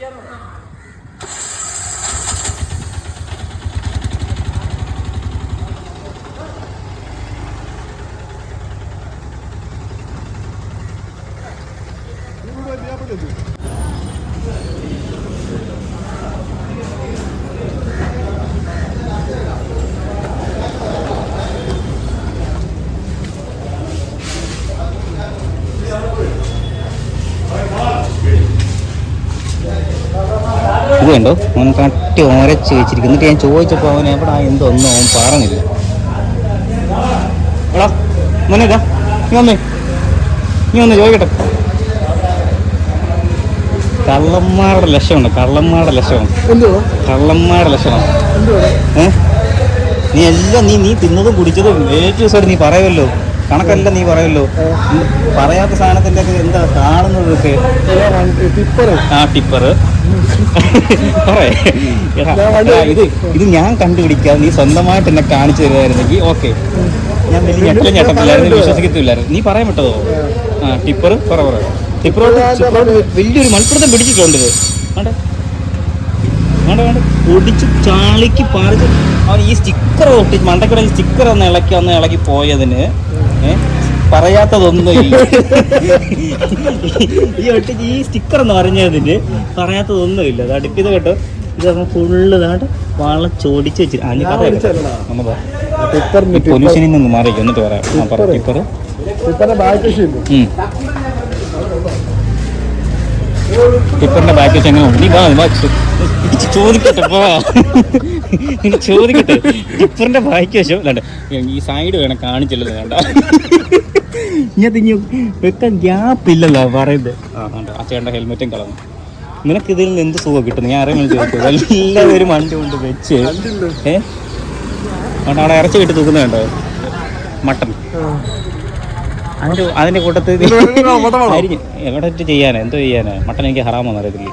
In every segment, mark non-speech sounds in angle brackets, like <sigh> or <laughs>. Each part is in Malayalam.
Я буду ഇത് കണ്ടോ അവൻ കട്ടി ഓരച്ച് വെച്ചിരിക്കുന്നു. എന്നിട്ട് ഞാൻ ചോദിച്ചപ്പോൾ അവൻ എവിടെ എന്തോ ഒന്നും അവൻ പറഞ്ഞില്ല. എടാ നീ വന്നേ. നീ വന്ന് ചോദിക്കട്ടെ. കള്ളന്മാരുടെ ലക്ഷമുണ്ട് കള്ളന്മാരുടെ ലക്ഷമാണ് എന്തുവാ? കള്ളന്മാരുടെ ലക്ഷണം. നീ എല്ലാം നീ നീ തിന്നതും കുടിച്ചതും ഏറ്റവും ദിവസമായിട്ട് നീ പറയുമല്ലോ. കണക്കല്ല നീ പറയുമല്ലോ. ഉം, പറയാത്ത സാധനത്തിന്റെ ഒക്കെ എന്താ കാണുന്നതൊക്കെ ആ ടിപ്പർ പറയേ. ഇത് ഇത് ഞാൻ കണ്ടുപിടിക്കാതെ നീ സ്വന്തമായിട്ട് എന്നെ കാണിച്ചു തരുമായിരുന്നെങ്കിൽ ഓക്കെ. ഞാൻ വലിയ ഞെട്ടലും ഞെട്ടത്തില്ലായിരുന്നു വിശ്വസിക്കത്തില്ലായിരുന്നു നീ പറയാൻ വിട്ടതോ ആ. ടിപ്പർ പറ പറ. ടിപ്പറോട് ടിപ്പറോട് വലിയൊരു മൽപ്പിടുത്തം പിടിച്ചിട്ടുണ്ട് ഇത്. വേണ്ട വേണ്ട വേണ്ട ഒടിച്ച് ചാളിക്ക് പറിച്ച്. അവൻ ഈ സ്റ്റിക്കർ ഒട്ടിച്ച് മണ്ടക്കടയിൽ സ്റ്റിക്കർ ഒന്ന് ഇളക്കി ഒന്ന് ഇളക്കി പോയതിന് ഏ? പറയാത്തതൊന്നും ഇല്ല. ഈ ഒട്ടി ഈ സ്റ്റിക്കർ എന്ന് പറഞ്ഞതിന് പറയാത്തതൊന്നും ഇല്ല. അത് അടുപ്പിത് കേട്ടോ. ഇത് നമ്മൾ ഫുള്ള് ഇതാണ്ട് വളച്ചോടിച്ച് വെച്ചിട്ട്. ആ നീ കഥ ഓടിച്ചതല്ലടാ. ഒന്ന് പറ പൊല്യൂഷനിൽ നിന്ന് മാറി എന്നിട്ട് പറയാം. ആ പറ ടിപ്പർ ടിപ്പറിന്റെ ബാക്ക് വെച്ച് എങ്ങനെ ഉണ്ട്? നീ വാ ചോദിക്കട്ടെ നീ ചോദിക്കട്ടെ. ടിപ്പറിന്റെ ബാക്ക് വശം ഈ സൈഡ് വേണം കാണിച്ചില്ലല്ലോ വേണ്ട ഇങ്ങനത്തെ ഇനി വെക്കാൻ ഗ്യാപ്പ് ഇല്ലല്ലോ പറയുന്നത്. ആ ചേട്ടന്റെ ഹെൽമെറ്റും കളഞ്ഞു. നിനക്ക് ഇതിൽ നിന്ന് എന്ത് സുഖം കിട്ടുന്നു ഞാൻ അറിയാൻ ചോദിച്ചു എല്ലാവരും വണ്ടി കൊണ്ട് വെച്ച് ഏ? വേണ്ട അവിടെ ഇറച്ചി കിട്ടി തൂക്കുന്നുണ്ടോ മട്ടൺ അതിന്റെ അതിന്റെ കൂട്ടത്തിൽ? <laughs> അരിഞ്ഞ്. എവിടെ ചെയ്യാനാ? എന്തോ ചെയ്യാനാ? മട്ടൻ എനിക്ക് ഹറാമെന്ന് അറിയത്തില്ല.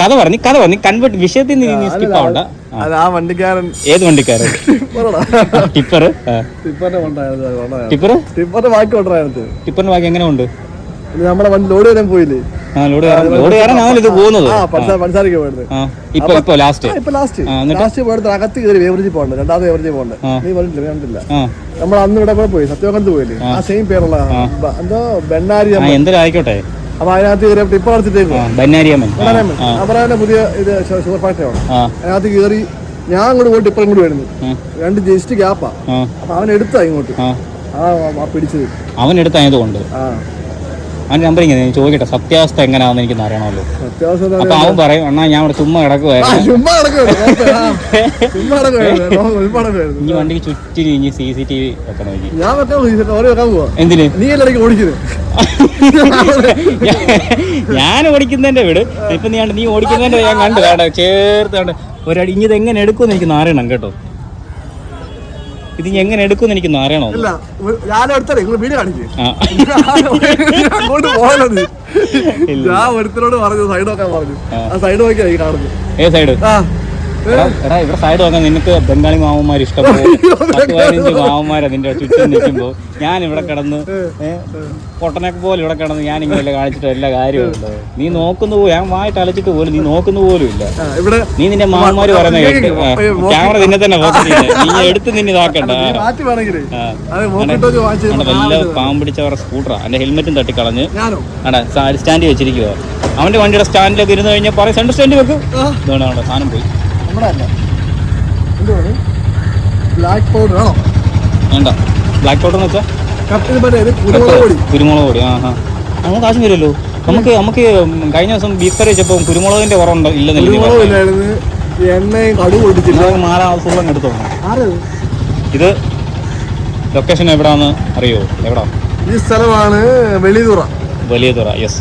കഥ പറഞ്ഞു കഥ പറഞ്ഞു. കൺവേർട്ട് വിഷയത്തിൽ നിന്ന് നീ സ്കിപ്പ് ആവണ്ട. അത് ആ വണ്ടിക്കാരൻ. ഏത് വണ്ടിക്കാരൻ? ടിപ്പർ ടിപ്പർ ടിപ്പറിന്റെ ബാക്കി കൊണ്ടായിരുന്നു. ടിപ്പറിന്റെ ബാക്കി എങ്ങനെ ഉണ്ട്? നമ്മുടെ വണ്ടി ലോഡ് വരാൻ പോയില്ലേ? അകത്ത് കയറി വേവറേജ് പോകണ്ട. രണ്ടാമത് വേവറേജ് പോകണ്ട. നീ പറഞ്ഞില്ല കണ്ടില്ല നമ്മൾ അന്ന് ഇവിടെ പോയി സത്യവകത്ത് പോയില്ലേ? ആ. സെയിം പേരുള്ള എന്തോ ബെണ്ണാരി എന്തൊരു ആയിക്കോട്ടെ. അപ്പൊ അതിനകത്ത് കയറി ടിപ്പർ അടച്ചിട്ടേക്കും ആ ബന്നാരിയമ്മൻ. അവരെ പുതിയ ഇത് ഷുഗർ ഫാക്ടറി ആണ്. ആ. അതിനകത്ത് കയറി ഞാൻ അങ്ങോട്ട് പോയി ടിപ്പർ ഇങ്ങോട്ട് വരുന്നു. രണ്ട് ജസ്റ്റ് ഗ്യാപ്പാ. അപ്പൊ അവൻ എടുത്താ ഇങ്ങോട്ട്. ആ. പിടിച്ചത്. അവൻ എടുത്തായതുകൊണ്ട് ആ. അവൻ നമ്പർ ഇങ്ങനെ ചോദിക്കട്ടെ സത്യാവസ്ഥ എങ്ങനെയാണെന്ന് എനിക്ക് അറിയണമല്ലോ. അപ്പൊ അവൻ പറയും അണ്ണാ ഞാൻ ഇവിടെ ചുമ്മാ ആ, കിടക്കുവായിരുന്നു. ആ. ഈ വണ്ടിക്ക് ചുറ്റിന് ഇനി സി സി ടി വി വെക്കണം എന്തിന്? <laughs> ഞാൻ ഓടിക്കുന്നതിന്റെ വീട്. ഇപ്പൊ നീ നീ ഓടിക്കുന്നതിന്റെ ഞാൻ കണ്ടു. കേട്ടോ ചേർത്ത് കണ്ട്. ഒരടി ഇനി ഇത് എങ്ങനെ എടുക്കുമെന്ന് എനിക്ക് നാരയണം കേട്ടോ. ഇത് ഇനി എങ്ങനെ എടുക്കുമെന്ന് എനിക്ക് അറിയണോ? ഇല്ല ഞാൻ എടുത്തേ നിങ്ങൾ വീട് കാണിക്കേ. ആ. അങ്ങോട്ട് ഇല്ല. ഞാൻ ഒരുത്തരോട് പറഞ്ഞു സൈഡ് നോക്കാൻ പറഞ്ഞു. ആ. സൈഡ് നോക്കിയാ ഈ കാണുന്നു ഏ സൈഡ്? ആ. എടാ ഇവിടെ സൈഡ് നോക്കാൻ നിനക്ക് ബംഗാളി മാവന്മാർ ഇഷ്ടപ്പെടും പത്ത് പതിനഞ്ച് നിന്റെ ചുറ്റും നിൽക്കുമ്പോ ഞാൻ ഇവിടെ കിടന്ന് പൊട്ടനെ പൊട്ടനൊക്കെ പോലെ ഇവിടെ കിടന്ന് ഞാൻ ഇങ്ങനെ കാണിച്ചിട്ട് എല്ലാ കാര്യവും നീ നോക്കുന്ന പോലും ഞാൻ വായിട്ട് അലച്ചിട്ട് പോലും നീ നോക്കുന്ന പോലും ഇല്ല. നീ നിന്റെ മാമന്മാര് പറയുന്ന കേട്ട് ക്യാമറ നിന്നെ തന്നെ ഫോക്കസ് നീ എടുത്ത് നിന്നെ ഇതാക്കണ്ട. അവരുടെ വല്ല പാവം പിടിച്ചവരുടെ സ്കൂട്ടറാ. എന്റെ ഹെൽമെറ്റും തട്ടിക്കളഞ്ഞ് ആടാ സ്റ്റാൻഡ് വെച്ചിരിക്കുവോ. അവന്റെ വണ്ടിയുടെ സ്റ്റാൻഡിലൊക്കെ ഇരുന്ന് കഴിഞ്ഞാൽ പറയും സെൻട്രൽ സ്റ്റാൻഡിൽ വെക്കും. സാധനം പോയി. നമ്മുടെ അല്ല എന്തുവാണ്? ബ്ലാക്ക് പൗഡർ ആണോ? വേണ്ട. ബ്ലാക്ക് പൗഡർ എന്ന് വെച്ചാൽ കപ്പിന് മറ്റേ ഇത് കുരുമുളക് പൊടി. കുരുമുളക് പൊടി ആ ആ. നമുക്ക് കാശ് വരുമല്ലോ. നമുക്ക് നമുക്ക് കഴിഞ്ഞ ദിവസം ബീഫ് കറി വെച്ചപ്പോൾ കുരുമുളകിന്റെ കുറവുണ്ടോ ഇല്ലെന്നില്ല. എണ്ണയും പൊട്ടിച്ചില്ല. എടുത്തോ ഇത് ലൊക്കേഷൻ എവിടാന്ന് അറിയോ? എവിടാ? ഈ സ്ഥലമാണ് വെളിതുറ. വലിയ തുറ യെസ്